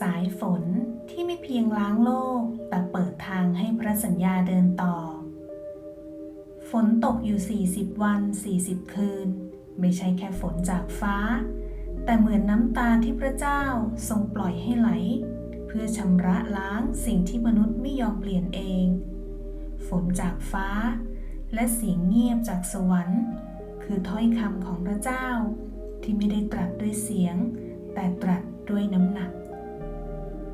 สายฝนที่ไม่เพียงล้างโลก แต่เปิดทางให้พระสัญญาเดินต่อ ฝนตกอยู่ 40 วัน 40 คืน ไม่ใช่แค่ฝนจากฟ้า แต่เหมือนน้ำตาที่พระเจ้าทรงปล่อยให้ไหล เพื่อชำระล้างสิ่งที่มนุษย์ไม่ยอมเปลี่ยนเอง ฝนจากฟ้า และเสียงเงียบจากสวรรค์ คือถ้อยคำของพระเจ้า ที่ไม่ได้ตรัสด้วยเสียง แต่ตรัสด้วยน้ำหนัก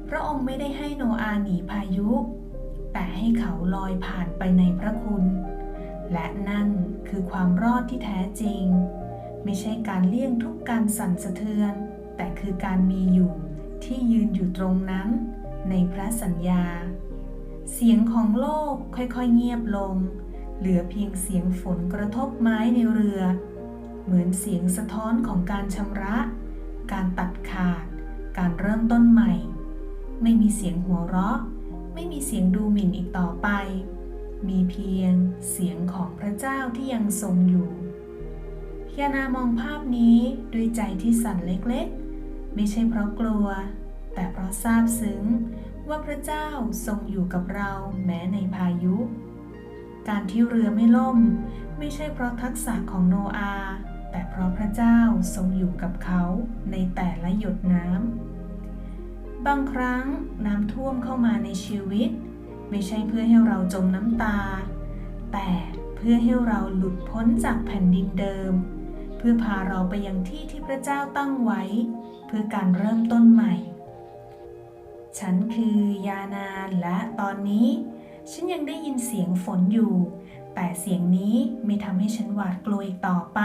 พระองค์ไม่ได้ให้โนอาหนีพายุ แต่ให้เขาลอยผ่านไปในพระคุณ และนั่นคือความรอดที่แท้จริง ไม่ใช่การเลี่ยงทุกการสั่นสะเทือน แต่คือการมีอยู่ที่ยืนอยู่ตรงนั้น ในพระสัญญา เสียงของโลกค่อยๆเงียบลง เหลือเพียงเสียงฝนกระทบไม้ในเรือ เหมือนเสียงสะท้อนของการชำระ การตัดขาด การเริ่มต้นใหม่ ไม่มีเสียงหัวเราะ ไม่มีเสียงดูหมิ่นอีกต่อไป มีเพียงเสียงของพระเจ้าที่ยังทรงอยู่ยานามองภาพนี้ด้วยใจที่สั่นเล็กๆ ไม่ใช่เพราะกลัว แต่เพราะซาบซึ้งว่าพระเจ้าทรงอยู่กับเราแม้ในพายุ การที่เรือไม่ล่ม ไม่ใช่เพราะทักษะของโนอาห์แต่เพราะพระเจ้าทรงอยู่กับเขาในแต่ละหยดน้ำ บางครั้งน้ำท่วมเข้ามาในชีวิต ไม่ใช่เพื่อให้เราจมน้ำตา แต่เพื่อให้เราหลุดพ้นจากแผ่นดินเดิม เพื่อพาเราไปยังที่ที่พระเจ้าตั้งไว้ เพื่อการเริ่มต้นใหม่ ฉันคือยานานและตอนนี้ ฉันยังได้ยินเสียงฝนอยู่ แต่เสียงนี้ไม่ทำให้ฉันหวาดกลัวอีกต่อไป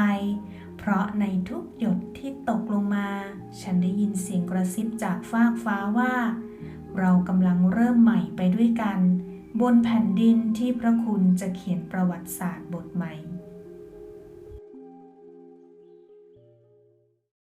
เพราะในทุกหยดที่ตกลงมา ฉันได้ยินเสียงกระซิบจากฟากฟ้าว่า เรากำลังเริ่มใหม่ไปด้วยกัน บนแผ่นดินที่พระคุณจะเขียนประวัติศาสตร์บทใหม่